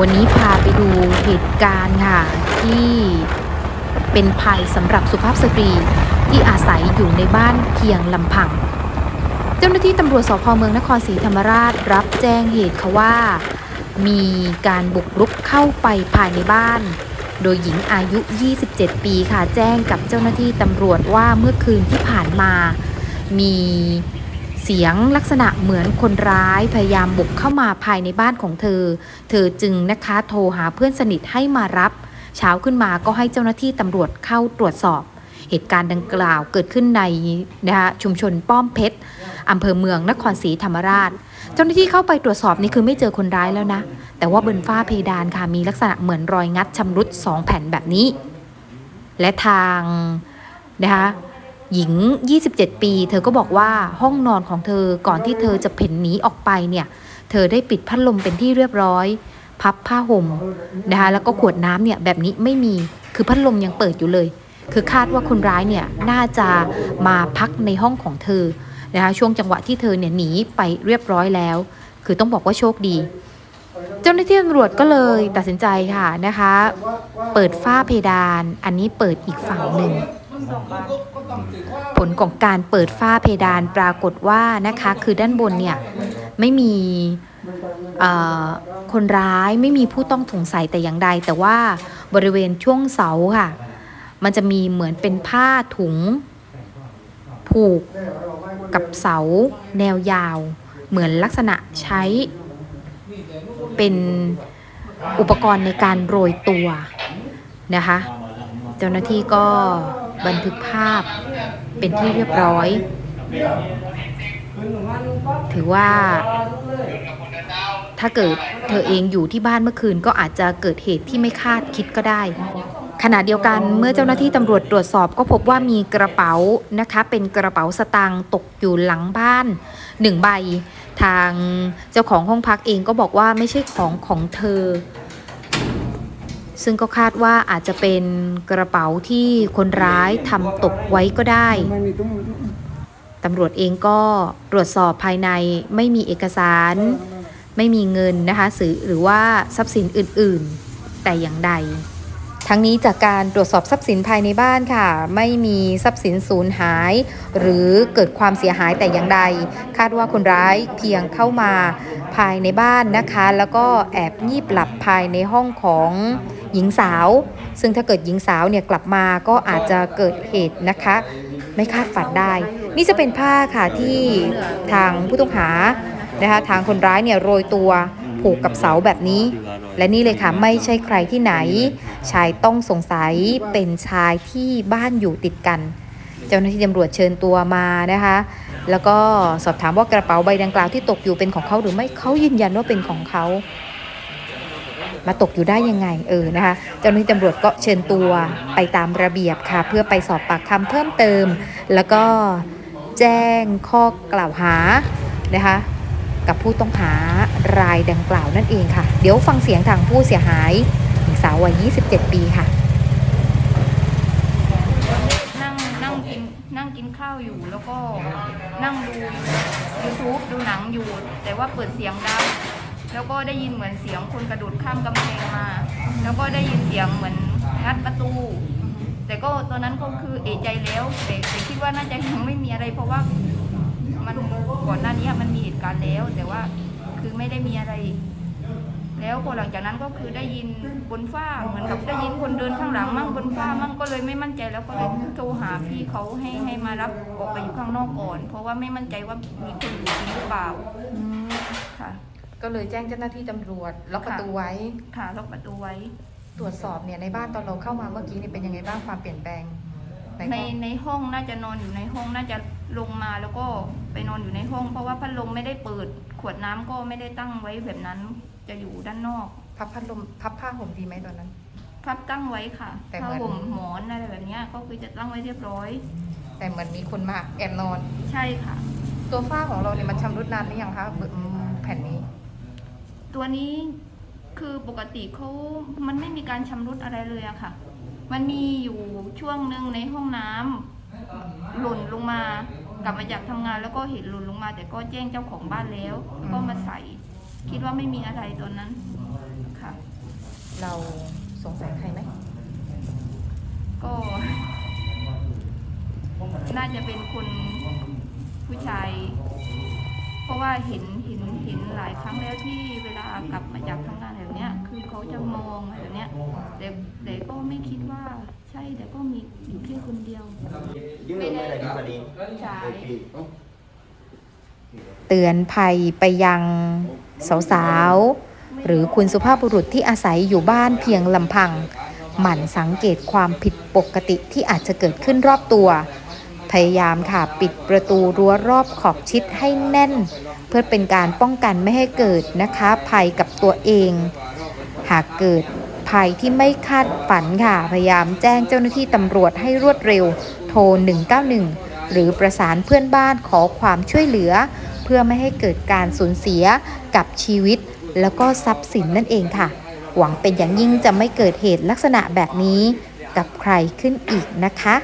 วันนี้พาไปดูเหตุการณ์ค่ะ ที่เป็นภัยสำหรับสุภาพสตรีที่อาศัยอยู่ในบ้านเพียงลำพัง เจ้าหน้าที่ตำรวจสพเมืองนครศรีธรรมราชรับแจ้งเหตุค่ะว่า มีการบุกรุกเข้าไปภายในบ้าน โดยหญิงอายุ 27 ปีค่ะแจ้งกับเจ้าหน้าที่ตำรวจว่าเมื่อคืนที่ผ่านมา มี เสียงลักษณะเหมือนคนร้ายพยายามบุกเข้ามาภายในบ้านของเธอ เธอจึงนะคะโทรหาเพื่อนสนิทให้มารับ เช้าขึ้นมาก็ให้เจ้าหน้าที่ตำรวจเข้าตรวจสอบ เหตุการณ์ดังกล่าวเกิดขึ้นในนะคะชุมชนป้อมเพชรอำเภอเมืองนครศรีธรรมราช เจ้าหน้าที่เข้าไปตรวจสอบนี่คือไม่เจอคนร้ายแล้วนะ แต่ว่าบนฝ้าเพดานค่ะมีลักษณะเหมือนรอยงัดชำรุดสองแผ่นแบบนี้ และทางนะคะ หญิง 27 ปี เธอก็บอกว่าห้องนอนของเธอก่อนที่เธอจะเพ่นหนีออกไปเนี่ย เธอได้ปิดพัดลมเป็นที่เรียบร้อย พับผ้าห่มนะคะแล้วก็ขวดน้ำเนี่ยแบบนี้ไม่มีคือพัดลมยังเปิดอยู่เลย คือคาดว่าคนร้ายเนี่ยน่าจะมาพักในห้องของเธอนะคะช่วงจังหวะที่เธอเนี่ยหนีไปเรียบร้อยแล้ว คือต้องบอกว่าโชคดี เจ้าหน้าที่ตำรวจก็เลยตัดสินใจค่ะนะคะ เปิดฝ้าเพดาน อันนี้เปิดอีกฝั่งหนึ่ง ผลของการเปิดฝ้าเพดานปรากฏว่านะคะคือด้านบนเนี่ยไม่มีคนร้ายไม่มีผู้ต้องสงสัยแต่อย่างใด แต่ว่าบริเวณช่วงเสาค่ะ มันจะมีเหมือนเป็นผ้าถุง ผูกกับเสาแนวยาว เหมือนลักษณะใช้ เป็นอุปกรณ์ในการโรยตัวนะคะ เจ้าหน้าที่ก็ บันทึกภาพเป็นที่เรียบร้อย ถือว่าถ้าเกิดเธอเองอยู่ที่บ้านเมื่อคืนก็อาจจะเกิดเหตุที่ไม่คาดคิดก็ได้ ขณะเดียวกันเมื่อเจ้าหน้าที่ตำรวจตรวจสอบก็พบว่ามีกระเป๋านะคะ เป็นกระเป๋าสตางค์ตกอยู่หลังบ้านหนึ่งใบ ทางเจ้าของห้องพักเองก็บอกว่าไม่ใช่ของของเธอ ซึ่งก็คาดว่าอาจจะเป็นกระเป๋าที่คนร้ายทำตกไว้ก็ได้ตำรวจเองก็ตรวจสอบภายในไม่มีเอกสาร ไม่มีเงินนะคะสือหรือว่าทรัพย์สินอื่นๆ แต่อย่างใด ทั้งนี้จากการตรวจสอบทรัพย์สินภายในบ้านค่ะ ไม่มีทรัพย์สินสูญหาย หรือเกิดความเสียหายแต่อย่างใด คาดว่าคนร้ายเพียงเข้ามาภายในบ้านนะคะ แล้วก็แอบงีบหลับภายในห้องของ หญิงสาว ซึ่งถ้าเกิดหญิงสาวเนี่ยกลับมาก็อาจจะเกิดเหตุนะคะ ไม่คาดฝันได้ นี่จะเป็นผ้าค่ะที่ทางผู้ต้องหานะคะทางคนร้ายเนี่ยโรยตัวผูกกับเสาแบบนี้ และนี่เลยค่ะไม่ใช่ใครที่ไหน ชายต้องสงสัยเป็นชายที่บ้านอยู่ติดกัน เจ้าหน้าที่ตำรวจเชิญตัวมานะคะ แล้วก็สอบถามว่ากระเป๋าใบดังกล่าวที่ตกอยู่เป็นของเขาหรือไม่เขายืนยันว่าเป็นของเขา มาตกอยู่ได้ยังไงเออนะคะเจ้าหน้าที่ตำรวจก็เชิญตัวไปตามระเบียบค่ะ เพื่อไปสอบปากคำเพิ่มเติม แล้วก็แจ้งข้อกล่าวหานะคะกับผู้ต้องหารายดังกล่าวนั่นเองค่ะ เดี๋ยวฟังเสียงทางผู้เสียหายหญิงสาววัย 27 ปีค่ะ นั่งนั่งกินนั่งกินข้าวอยู่แล้วก็นั่งดู YouTube ดูหนังอยู่ แต่ว่าเปิดเสียงดัง แล้วก็ได้ยินเหมือนเสียงคนกระโดดข้ามกำแพงมา แล้วก็ได้ยินเสียงเหมือนงัดประตู แต่ก็ตอนนั้นก็คือเอะใจแล้วแต่แต่คิดว่าน่าจะยังไม่มีอะไร เพราะว่ามันก่อนหน้านี้มันมีเหตุการณ์แล้ว แต่ว่าคือไม่ได้มีอะไร แล้วพอหลังจากนั้นก็คือได้ยินบนฝ้าเหมือนกับได้ยินคนเดินข้างหลังมั่งบนฝ้ามั่งก็เลยไม่มั่นใจแล้วก็เลยโทรหาพี่เขาให้ให้มารับออกไปอยู่ข้างนอกก่อน เพราะว่าไม่มั่นใจว่ามีคนอยู่จริงหรือเปล่าค่ะ ก็เลยแจ้งเจ้าหน้าที่ตำรวจล็อกประตูไว้ ค่ะล็อกประตูไว้ ตรวจสอบเนี่ยในบ้านตอนเราเข้ามาเมื่อกี้นี่เป็นยังไงบ้างความเปลี่ยนแปลงในในห้องในห้องน่าจะนอนอยู่ในห้องน่าจะลงมาแล้วก็ไปนอนอยู่ในห้อง เพราะว่าพัดลมไม่ได้เปิด ขวดน้ำก็ไม่ได้ตั้งไว้แบบนั้น จะอยู่ด้านนอก พับพัดลมพับผ้าห่มดีไหมตอนนั้น พับตั้งไว้ค่ะแต่เหมืผ้าอน ห่มหมอนอะไรแบบเนี้ยก็คือจะตั้งไว้เรียบร้อย แต่เหมือนมีคนมาแอบนอน ใช่ค่ะ ตัวฝ้าของเราเนี่ยมันชำรุดนานหรือยังคะอืมแผ่นนี้ ตัวนี้คือปกติเขามันไม่มีการชำรุดอะไรเลยอะค่ะ มันมีอยู่ช่วงหนึ่งในห้องน้ำหล่นลงมา กลับมาจากทำงานแล้วก็เห็นหล่นลงมา แต่ก็แจ้งเจ้าของบ้านแล้ว ก็มาใส่ คิดว่าไม่มีอะไรตอนนั้นค่ะ เราสงสัยใครไหม ก็ น่าจะเป็นคนผู้ชาย เพราะว่าเห็นเห็นเห็นหลายครั้งแล้วที่เวลากลับมาจากทำงานแบบเนี้ย คือเขาจะมองอะไรแบบเนี้ยแต่แต่ก็ไม่คิดว่าใช่แต่ก็มีอยู่แค่คนเดียว ยืดไม่ได้ดีกว่านี้ใช่ โอเค เตือนภัยไปยังสาวๆ หรือคุณสุภาพบุรุษที่อาศัยอยู่บ้านเพียงลำพัง หมั่นสังเกตความผิดปกติที่อาจจะเกิดขึ้นรอบตัว พยายามค่ะปิดประตูรั้วรอบขอบชิดให้แน่น เพื่อเป็นการป้องกันไม่ให้เกิดนะคะภัยกับตัวเอง หากเกิดภัยที่ไม่คาดฝันค่ะ พยายามแจ้งเจ้าหน้าที่ตำรวจให้รวดเร็ว โทร 191 หรือประสานเพื่อนบ้านขอความช่วยเหลือ เพื่อไม่ให้เกิดการสูญเสียกับชีวิต แล้วก็ทรัพย์สินนั่นเองค่ะ หวังเป็นอย่างยิ่งจะไม่เกิดเหตุลักษณะแบบนี้กับใครขึ้นอีกนะคะ